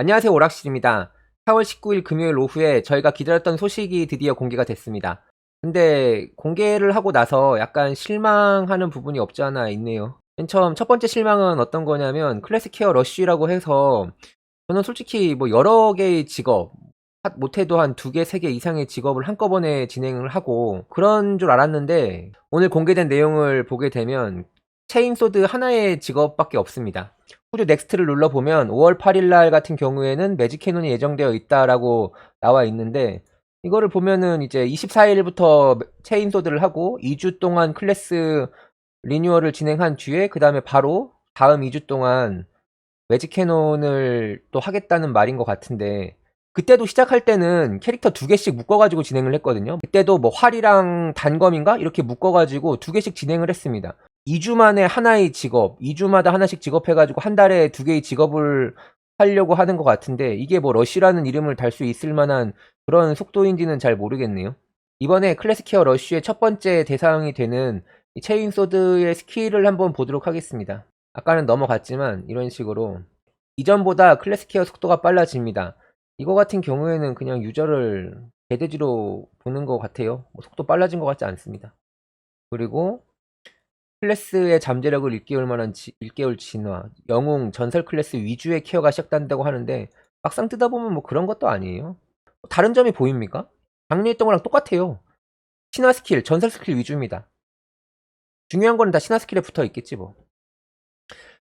안녕하세요 오락실입니다. 4월 19일 금요일 오후에 저희가 기다렸던 소식이 드디어 공개가 됐습니다. 근데 공개를 하고 나서 약간 실망하는 부분이 없지 않아 있네요. 맨 처음 첫 번째 실망은 어떤 거냐면 클래식 케어 러쉬라고 해서 저는 솔직히 뭐 여러 개의 직업 하- 못해도 한 두 개, 세 개 이상의 직업을 한꺼번에 진행을 하고 그런 줄 알았는데 오늘 공개된 내용을 보게 되면 체인소드 하나의 직업밖에 없습니다. 후드 넥스트를 눌러보면 5월 8일 날 같은 경우에는 매직 캐논이 예정되어 있다라고 나와 있는데 이거를 보면은 이제 24일부터 체인소드를 하고 2주 동안 클래스 리뉴얼을 진행한 뒤에 그 다음에 바로 다음 2주 동안 매직 캐논을 또 하겠다는 말인 것 같은데 그때도 시작할 때는 캐릭터 두 개씩 묶어가지고 진행을 했거든요. 그때도 뭐 활이랑 단검인가 이렇게 묶어가지고 두 개씩 진행을 했습니다. 2주 만에 하나의 직업, 2주마다 하나씩 직업해가지고 한 달에 두 개의 직업을 하려고 하는 것 같은데 이게 뭐 러쉬라는 이름을 달 수 있을 만한 그런 속도인지는 잘 모르겠네요. 이번에 클래식 케어 러쉬의 첫 번째 대상이 되는 이 체인 소드의 스킬을 한번 보도록 하겠습니다. 아까는 넘어갔지만 이런 식으로 이전보다 클래식 케어 속도가 빨라집니다. 이거 같은 경우에는 그냥 유저를 개돼지로 보는 것 같아요. 뭐 속도 빨라진 것 같지 않습니다. 그리고 클래스의 잠재력을 일깨울 만한 지- 일깨울 진화, 영웅, 전설 클래스 위주의 케어가 시작된다고 하는데 막상 뜯다 보면 뭐 그런 것도 아니에요. 다른 점이 보입니까? 작년에 있던 거랑 똑같아요. 신화 스킬, 전설 스킬 위주입니다. 중요한 거는 다 신화 스킬에 붙어 있겠지 뭐.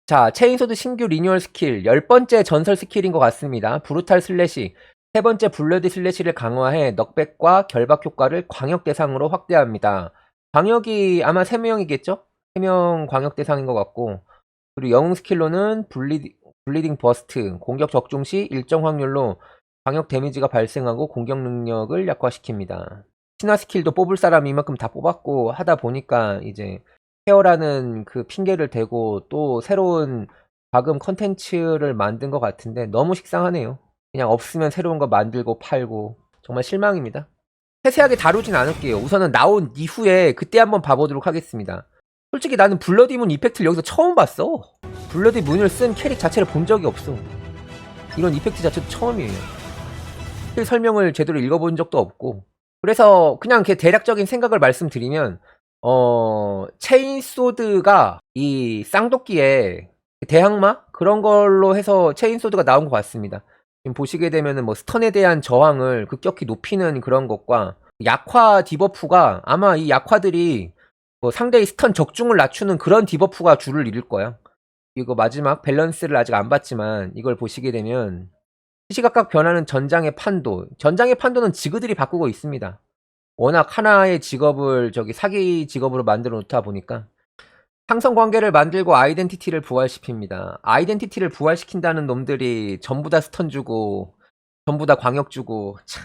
자, 체인소드 신규 리뉴얼 스킬, 열 번째 전설 스킬인 것 같습니다. 브루탈 슬래시, 세 번째 블러드 슬래시를 강화해 넉백과 결박 효과를 광역 대상으로 확대합니다. 광역이 아마 3명이겠죠? 3명 광역 대상인 것 같고, 그리고 영웅 스킬로는 블리디, 블리딩 버스트, 공격 적중 시 일정 확률로 광역 데미지가 발생하고 공격 능력을 약화시킵니다. 신화 스킬도 뽑을 사람 이만큼 다 뽑았고 하다 보니까 이제 케어라는 그 핑계를 대고 또 새로운 과금 컨텐츠를 만든 것 같은데 너무 식상하네요. 그냥 없으면 새로운 거 만들고 팔고 정말 실망입니다. 세세하게 다루진 않을게요. 우선은 나온 이후에 그때 한번 봐보도록 하겠습니다. 솔직히 나는 블러디 문 이펙트를 여기서 처음 봤어. 블러디 문을 쓴 캐릭 자체를 본 적이 없어. 이런 이펙트 자체도 처음이에요. 스킬 설명을 제대로 읽어본 적도 없고. 그래서 그냥 이렇게 대략적인 생각을 말씀드리면 어 체인소드가 이 쌍도끼에 대항마 그런 걸로 해서 체인소드가 나온 것 같습니다. 지금 보시게 되면은 뭐 스턴에 대한 저항을 급격히 높이는 그런 것과 약화 디버프가 아마 이 약화들이 뭐 상대의 스턴 적중을 낮추는 그런 디버프가 줄을 이룰 거야. 이거 마지막 밸런스를 아직 안 봤지만 이걸 보시게 되면 시시각각 변하는 전장의 판도. 전장의 판도는 지그들이 바꾸고 있습니다. 워낙 하나의 직업을 저기 사기 직업으로 만들어 놓다 보니까 상성 관계를 만들고 아이덴티티를 부활시킵니다. 아이덴티티를 부활시킨다는 놈들이 전부 다 스턴 주고 전부 다 광역 주고 참.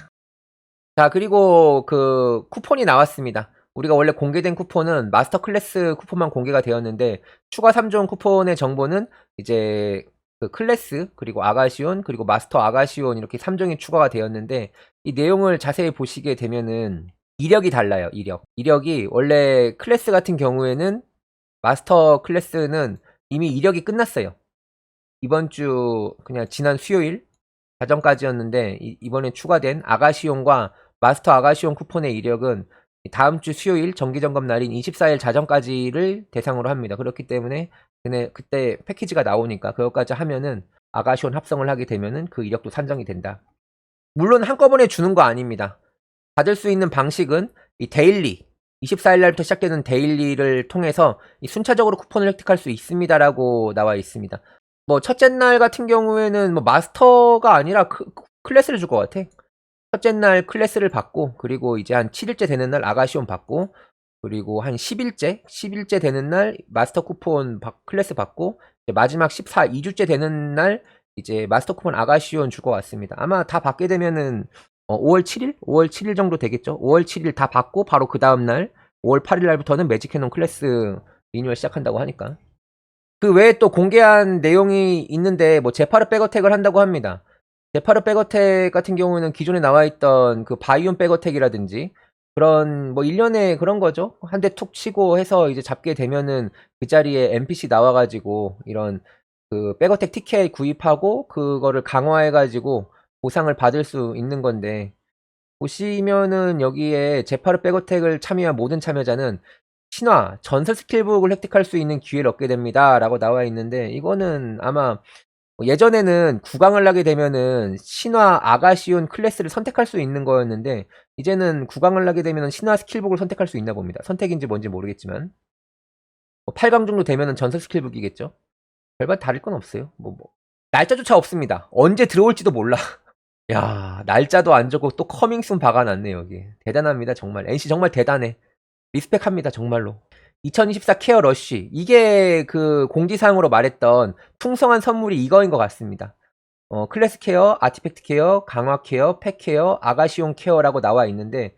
자 그리고 그 쿠폰이 나왔습니다. 우리가 원래 공개된 쿠폰은 마스터 클래스 쿠폰만 공개가 되었는데 추가 3종 쿠폰의 정보는 이제 그 클래스 그리고 아가시온 그리고 마스터 아가시온 이렇게 3종이 추가가 되었는데 이 내용을 자세히 보시게 되면은 이력이 달라요. 이력. 이력이 원래 클래스 같은 경우에는 마스터 클래스는 이미 이력이 끝났어요. 이번 주 그냥 지난 수요일 자정까지였는데 이, 이번에 추가된 아가시온과 마스터 아가시온 쿠폰의 이력은 다음 주 수요일 정기 점검 날인 24일 자정까지를 대상으로 합니다. 그렇기 때문에 그네 그때 패키지가 나오니까 그것까지 하면은 아가시온 합성을 하게 되면은 그 이력도 산정이 된다. 물론 한꺼번에 주는 거 아닙니다. 받을 수 있는 방식은 이 데일리 24일 날부터 시작되는 데일리를 통해서 이 순차적으로 쿠폰을 획득할 수 있습니다라고 나와 있습니다. 뭐 첫째 날 같은 경우에는 뭐 마스터가 아니라 크, 클래스를 줄 것 같아. 첫째 날 클래스를 받고 그리고 이제 한 7일째 되는 날 아가시온 받고 그리고 한 10일째 10일째 되는 날 마스터 쿠폰 받- 클래스 받고 마지막 14 2주째 되는 날 이제 마스터 쿠폰 아가시온 줄것 같습니다. 아마 다 받게 되면은 어, 5월 7일? 5월 7일 정도 되겠죠? 5월 7일 다 받고 바로 그 다음 날 5월 8일 날부터는 매직 캐논 클래스 리뉴얼 시작한다고 하니까 그 외에 또 공개한 내용이 있는데 뭐 제파르 백어택을 한다고 합니다. 제파르 백어택 같은 경우는 기존에 나와 있던 그 바이온 백어택이라든지 그런 뭐 일련의 그런 거죠. 한 대 툭 치고 해서 이제 잡게 되면은 그 자리에 NPC 나와 가지고 이런 그 백어택 TK 구입하고 그거를 강화해 가지고 보상을 받을 수 있는 건데 보시면은 여기에 제파르 백어택을 참여한 모든 참여자는 신화 전설 스킬북을 획득할 수 있는 기회를 얻게 됩니다. 라고 나와 있는데 이거는 아마 뭐 예전에는 구강을 하게 되면은 신화 아가시온 클래스를 선택할 수 있는 거였는데 이제는 구강을 하게 되면은 신화 스킬북을 선택할 수 있나 봅니다. 선택인지 뭔지 모르겠지만 8강 정도 되면은 전설 스킬북이겠죠. 별반 다를 건 없어요. 뭐, 뭐. 날짜조차 없습니다. 언제 들어올지도 몰라. 야, 날짜도 안 적고 또 커밍순 박아놨네, 여기. 대단합니다, 정말. NC 정말 대단해. 리스펙합니다, 정말로. 2024 케어 러쉬. 이게 그 공지사항으로 말했던 풍성한 선물이 이거인 것 같습니다. 어, 클래스 케어, 아티팩트 케어, 강화 케어, 팩 케어, 아가시온 케어라고 나와 있는데,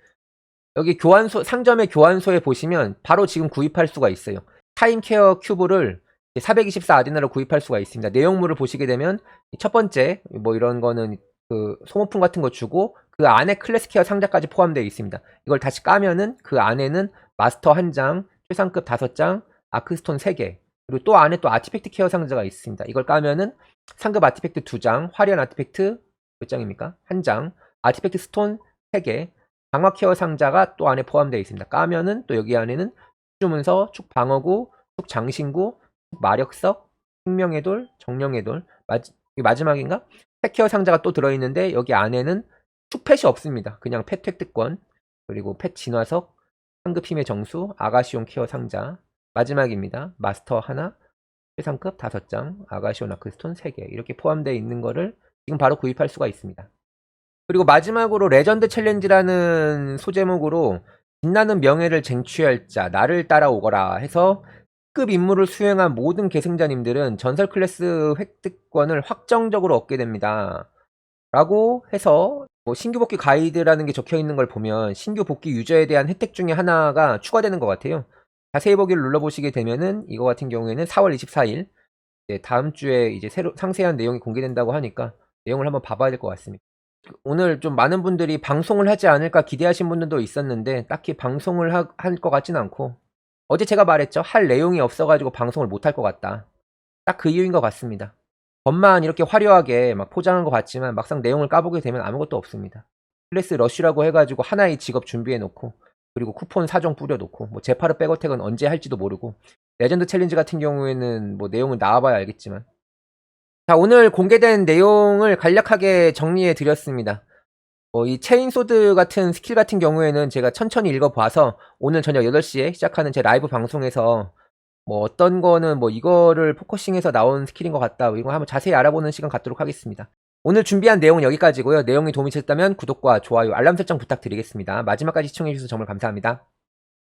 여기 교환소, 상점의 교환소에 보시면 바로 지금 구입할 수가 있어요. 타임 케어 큐브를 424 아디나로 구입할 수가 있습니다. 내용물을 보시게 되면 첫 번째 뭐 이런 거는 그 소모품 같은 거 주고 그 안에 클래스 케어 상자까지 포함되어 있습니다. 이걸 다시 까면은 그 안에는 마스터 한 장, 최상급 다섯 장, 아크스톤 세 개, 그리고 또 안에 또 아티팩트 케어 상자가 있습니다. 이걸 까면은 상급 아티팩트 두 장, 화려한 아티팩트 몇 장입니까? 한 장, 아티팩트 스톤 세 개, 강화 케어 상자가 또 안에 포함되어 있습니다. 까면은 또 여기 안에는 축주문서, 축방어구, 축장신구, 마력석, 생명의 돌, 정령의 돌, 마, 이게 마지막인가? 펫케어 상자가 또 들어있는데 여기 안에는 축펫이 없습니다. 그냥 펫 획득권, 그리고 펫 진화석, 상급 힘의 정수, 아가시온 케어 상자, 마지막입니다. 마스터 하나, 최상급 다섯 장, 아가시온 아크스톤 세개 이렇게 포함되어 있는 거를 지금 바로 구입할 수가 있습니다. 그리고 마지막으로 레전드 챌린지라는 소제목으로 빛나는 명예를 쟁취할 자, 나를 따라오거라 해서 급 임무를 수행한 모든 계승자님들은 전설 클래스 획득권을 확정적으로 얻게 됩니다. 라고 해서 뭐 신규 복귀 가이드라는 게 적혀 있는 걸 보면 신규 복귀 유저에 대한 혜택 중에 하나가 추가되는 것 같아요. 자세히 보기를 눌러보시게 되면은 이거 같은 경우에는 4월 24일 다음 주에 이제 새로 상세한 내용이 공개된다고 하니까 내용을 한번 봐봐야 될 것 같습니다. 오늘 좀 많은 분들이 방송을 하지 않을까 기대하신 분들도 있었는데 딱히 방송을 할 것 같지는 않고 어제 제가 말했죠. 할 내용이 없어가지고 방송을 못 할 것 같다. 딱 그 이유인 것 같습니다. 겉만 이렇게 화려하게 막 포장한 것 같지만 막상 내용을 까보게 되면 아무것도 없습니다. 클래스 러쉬라고 해가지고 하나의 직업 준비해 놓고 그리고 쿠폰 사정 뿌려 놓고 뭐 제파르 백어택은 언제 할지도 모르고 레전드 챌린지 같은 경우에는 뭐 내용을 나와봐야 알겠지만 자 오늘 공개된 내용을 간략하게 정리해 드렸습니다. 어, 이 체인소드 같은 스킬 같은 경우에는 제가 천천히 읽어봐서 오늘 저녁 8시에 시작하는 제 라이브 방송에서 뭐 어떤 거는 뭐 이거를 포커싱해서 나온 스킬인 것 같다. 뭐 이거 한번 자세히 알아보는 시간 갖도록 하겠습니다. 오늘 준비한 내용은 여기까지고요. 내용이 도움이 됐다면 구독과 좋아요, 알람 설정 부탁드리겠습니다. 마지막까지 시청해주셔서 정말 감사합니다.